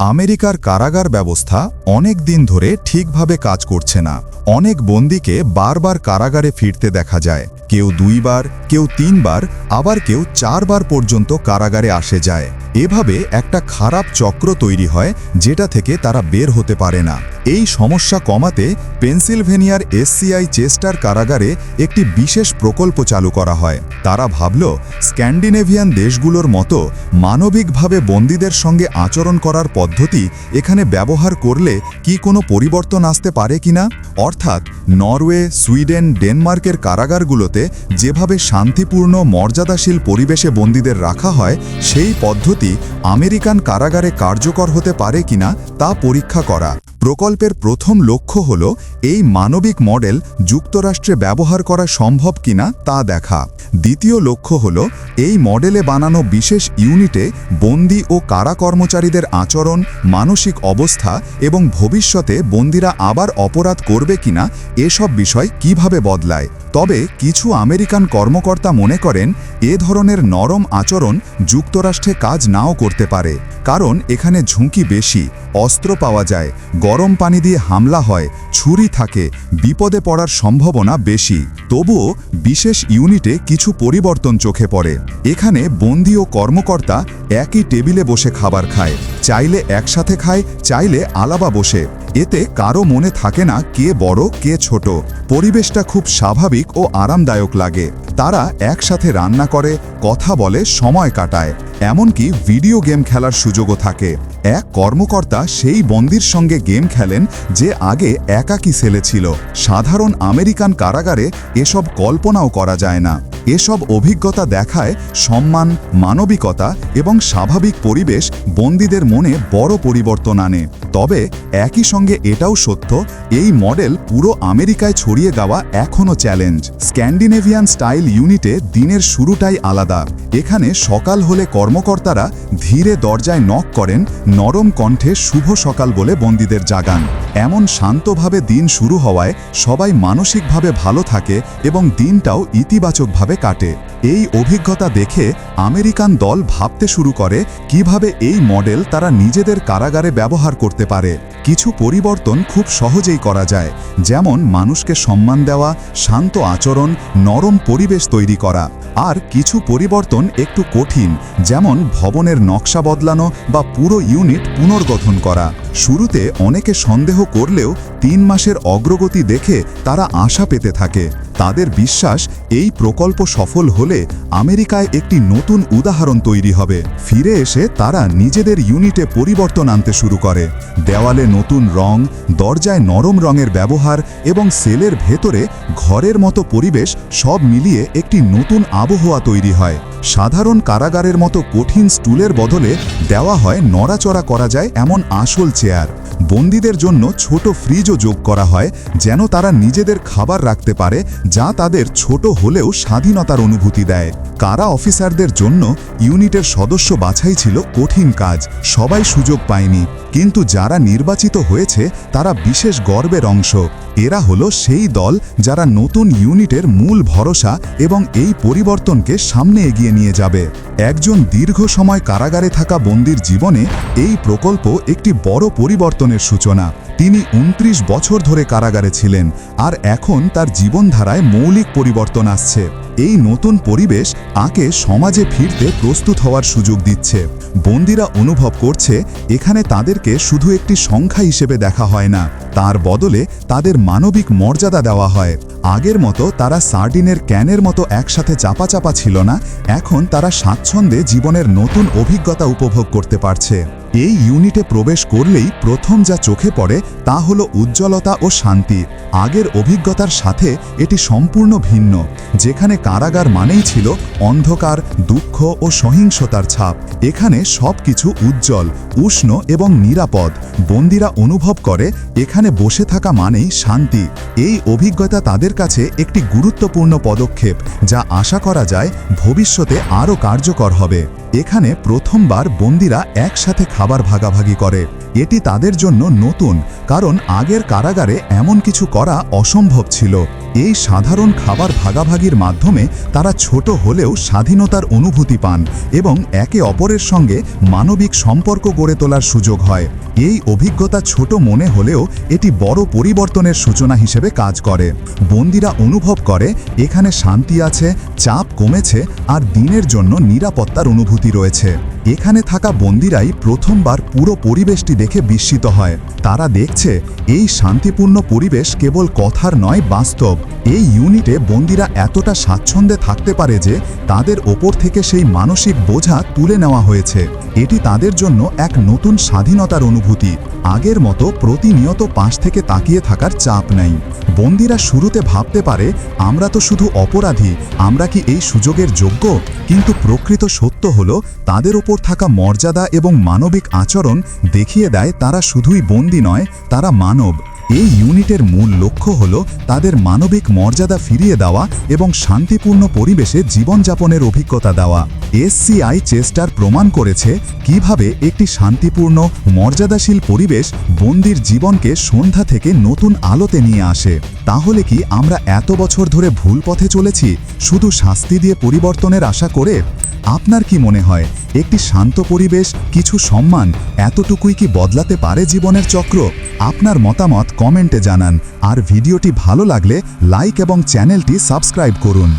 আমেরিকার কারাগার ব্যবস্থা অনেক দিন ধরে ঠিকভাবে কাজ করছে না। অনেক বন্দীকে বারবার কারাগারে ফিরতে দেখা যায়। কেউ দুইবার, কেউ তিনবার, আবার কেউ চারবার পর্যন্ত কারাগারে আসে যায়। এভাবে একটা খারাপ চক্র তৈরি হয় যেটা থেকে তারা বের হতে পারে না। এই সমস্যা কমাতে পেনসিলভেনিয়ার এসসিআই চেস্টার কারাগারে একটি বিশেষ প্রকল্প চালু করা হয়। তারা ভাবল, স্ক্যান্ডিনেভিয়ান দেশগুলোর মতো মানবিকভাবে বন্দীদের সঙ্গে আচরণ করার পদ্ধতি এখানে ব্যবহার করলে কি কোনো পরিবর্তন আসতে পারে কিনা অর্থাৎ, নরওয়ে, সুইডেন, ডেনমার্কের কারাগারগুলোতে যেভাবে শান্তিপূর্ণ, মর্যাদাশীল পরিবেশে বন্দীদের রাখা হয়, সেই পদ্ধতি আমেরিকান কারাগারে কার্যকর হতে পারে কিনা তা পরীক্ষা করা। প্রকল্পের প্রথম লক্ষ্য হল এই মানবিক মডেল যুক্তরাষ্ট্রে ব্যবহার করা সম্ভব কিনা তা দেখা। দ্বিতীয় লক্ষ্য হল এই মডেলে বানানো বিশেষ ইউনিটে বন্দি ও কারা কর্মচারীদের আচরণ, মানসিক অবস্থা এবং ভবিষ্যতে বন্দিরা আবার অপরাধ করবে কিনা এসব বিষয় কীভাবে বদলায়। তবে কিছু আমেরিকান কর্মকর্তা মনে করেন, এ ধরনের নরম আচরণ যুক্তরাষ্ট্রে কাজ নাও করতে পারে। কারণ এখানে ঝুঁকি বেশি, অস্ত্র পাওয়া যায়, গরম পানি দিয়ে হামলা হয়, ছুরি থাকে, বিপদে পড়ার সম্ভাবনা বেশি। তবুও বিশেষ ইউনিটে কিছু পরিবর্তন চোখে পড়ে। এখানে বন্দি ও কর্মকর্তা একই টেবিলে বসে খাবার খায়, চাইলে একসাথে খায়, চাইলে আলাবা বসে। এতে কারও মনে থাকে না কে বড়, কে ছোট। পরিবেশটা খুব স্বাভাবিক ও আরামদায়ক লাগে। তারা একসাথে রান্না করে, কথা বলে, সময় কাটায়। এমনকি ভিডিও গেম খেলার সুযোগও থাকে। এক কর্মকর্তা সেই বন্দির সঙ্গে গেম খেলেন যে আগে একাকী ছেলে ছিল। সাধারণ আমেরিকান কারাগারে এসব কল্পনাও করা যায় না। এসব অভিজ্ঞতা দেখায় সম্মান, মানবিকতা এবং স্বাভাবিক পরিবেশ বন্দীদের মনে বড় পরিবর্তন আনে। তবে একই সঙ্গে এটাও সত্য, এই মডেল পুরো আমেরিকায় ছড়িয়ে যাওয়া এখনও চ্যালেঞ্জ। স্ক্যান্ডিনেভিয়ান স্টাইল ইউনিটে দিনের শুরুটাই আলাদা। এখানে সকাল হলে কর্মকর্তারা ধীরে দরজায় নক করেন, নরম কণ্ঠে শুভ সকাল বলে বন্দীদের জাগান। এমন শান্তভাবে দিন শুরু হওয়ায় সবাই মানসিকভাবে ভালো থাকে এবং দিনটাও ইতিবাচকভাবে কাটে। এই অভিজ্ঞতা দেখে আমেরিকান দল ভাবতে শুরু করে, কীভাবে এই মডেল তারা নিজেদের কারাগারে ব্যবহার করতে পারে। কিছু পরিবর্তন খুব সহজেই করা যায়, যেমন মানুষকে সম্মান দেওয়া, শান্ত আচরণ, নরম পরিবেশ তৈরি করা। আর কিছু পরিবর্তন একটু কঠিন, যেমন ভবনের নকশা বদলানো বা পুরো ইউনিট পুনর্গঠন করা। শুরুতে অনেকে সন্দেহ করলেও তিন মাসের অগ্রগতি দেখে তারা আশা পেতে থাকে। তাদের বিশ্বাস এই প্রকল্প সফল হলে আমেরিকায় একটি নতুন উদাহরণ তৈরি হবে। ফিরে এসে তারা নিজেদের ইউনিটে পরিবর্তন আনতে শুরু করে। দেওয়ালে নতুন রং, দরজায় নরম রঙের ব্যবহার এবং সেলের ভেতরে ঘরের মতো পরিবেশ সব মিলিয়ে একটি নতুন আবহাওয়া তৈরি হয়। সাধারণ কারাগারের মতো কঠিন স্টুলের বদলে দেওয়া হয় নড়াচড়া করা যায় এমন আসল চেয়ার। বন্দীদের জন্য ছোট ফ্রিজও যোগ করা হয় যেন তারা নিজেদের খাবার রাখতে পারে যা তাদের ছোট হলেও স্বাধীনতার অনুভূতি দেয়। কারা অফিসারদের জন্য ইউনিটের সদস্য বাছাই ছিল কঠিন কাজ, সবাই সুযোগ পায়নি। কিন্তু যারা নির্বাচিত হয়েছে, তারা বিশেষ গর্বের অংশ। এরা হলো সেই দল যারা নতুন ইউনিটের মূল ভরসা এবং এই পরিবর্তনকে সামনে এগিয়ে নিয়ে যাবে। একজন দীর্ঘ সময় কারাগারে থাকা বন্দির জীবনে এই প্রকল্প একটি বড় পরিবর্তনের সূচনা। তিনি উনত্রিশ বছর ধরে কারাগারে ছিলেন আর এখন তার জীবনধারায় মৌলিক পরিবর্তন আসছে। এই নতুন পরিবেশ তাকে সমাজে ফিরতে প্রস্তুত হওয়ার সুযোগ দিচ্ছে। বন্দিরা অনুভব করছে, এখানে তাদেরকে শুধু একটি সংখ্যা হিসেবে দেখা হয় না। তার বদলে তাদের মানবিক মর্যাদা দেওয়া হয়। আগের মতো তারা সার্ডিনের ক্যানের মতো একসাথে চাপা চাপা ছিল না, এখন তারা স্বাচ্ছন্দ্যে জীবনের নতুন অভিজ্ঞতা উপভোগ করতে পারছে। এই ইউনিটে প্রবেশ করলেই প্রথম যা চোখে পড়ে তা হলো উজ্জ্বলতা ও শান্তি। আগের অভিজ্ঞতার সাথে এটি সম্পূর্ণ ভিন্ন। যেখানে কারাগার মানেই ছিল অন্ধকার, দুঃখ ও সহিংসতার ছাপ। এখানে সবকিছু উজ্জ্বল, উষ্ণ এবং নিরাপদ। বন্দিরা অনুভব করে, এখানে বসে থাকা মানেই শান্তি। এই অভিজ্ঞতা তাদের কাছে একটি গুরুত্বপূর্ণ পদক্ষেপ, যা আশা করা যায় ভবিষ্যতে আরও কার্যকর হবে। এখানে প্রথমবার বন্দিরা একসাথে খাবার ভাগাভাগি করে। এটি তাদের জন্য নতুন, কারণ আগের কারাগারে এমন কিছু করা অসম্ভব ছিল। এই সাধারণ খাবার ভাগাভাগির মাধ্যমে তারা ছোট হলেও স্বাধীনতার অনুভূতি পান এবং একে অপরের সঙ্গে মানবিক সম্পর্ক গড়ে তোলার সুযোগ হয়। এই অভিজ্ঞতা ছোট মনে হলেও এটি বড় পরিবর্তনের সূচনা হিসেবে কাজ করে। বন্দিরা অনুভব করে, এখানে শান্তি আছে, চাপ কমেছে, আর দিনের জন্য নিরাপত্তার অনুভূতি রয়েছে। এখানে থাকা বন্দিরাই প্রথমবার পুরো পরিবেশটি দেখে বিস্মিত হয়। তারা দেখছে, এই শান্তিপূর্ণ পরিবেশ কেবল কথার নয়, বাস্তব। এই ইউনিটে বন্দিরা এতটা স্বাচ্ছন্দ্যে থাকতে পারে যে, তাদের ওপর থেকে সেই মানসিক বোঝা তুলে নেওয়া হয়েছে। এটি তাদের জন্য এক নতুন স্বাধীনতার অনুভূতি। আগের মতো প্রতিনিয়ত পাশ থেকে তাকিয়ে থাকার চাপ নেই। বন্দিরা শুরুতে ভাবতে পারে, আমরা তো শুধু অপরাধী, আমরা কি এই সুযোগের যোগ্য? কিন্তু প্রকৃত সত্য হল, তাদের ওপর থাকা মর্যাদা এবং মানবিক আচরণ দেখিয়ে দেয় তারা শুধুই বন্দি নয়, তারা মানব। এই ইউনিটের মূল লক্ষ্য হল তাদের মানবিক মর্যাদা ফিরিয়ে দেওয়া এবং শান্তিপূর্ণ পরিবেশে জীবনযাপনের অভিজ্ঞতা দেওয়া। এসসিআই চেষ্টার প্রমাণ করেছে কীভাবে একটি শান্তিপূর্ণ, মর্যাদাশীল পরিবেশ বন্দির জীবনকে সন্ধ্যা থেকে নতুন আলোতে নিয়ে আসে। তাহলে কি আমরা এত বছর ধরে ভুল পথে চলেছি, শুধু শাস্তি দিয়ে পরিবর্তনের আশা করে? আপনার কি মনে হয়, একটি শান্ত পরিবেশ, কিছু সম্মান, এতটুকুই কি বদলাতে পারে জীবনের চক্র? আপনার মতামত কমেন্টে জানান। আর ভিডিওটি ভালো লাগলে লাইক এবং চ্যানেলটি সাবস্ক্রাইব করুন।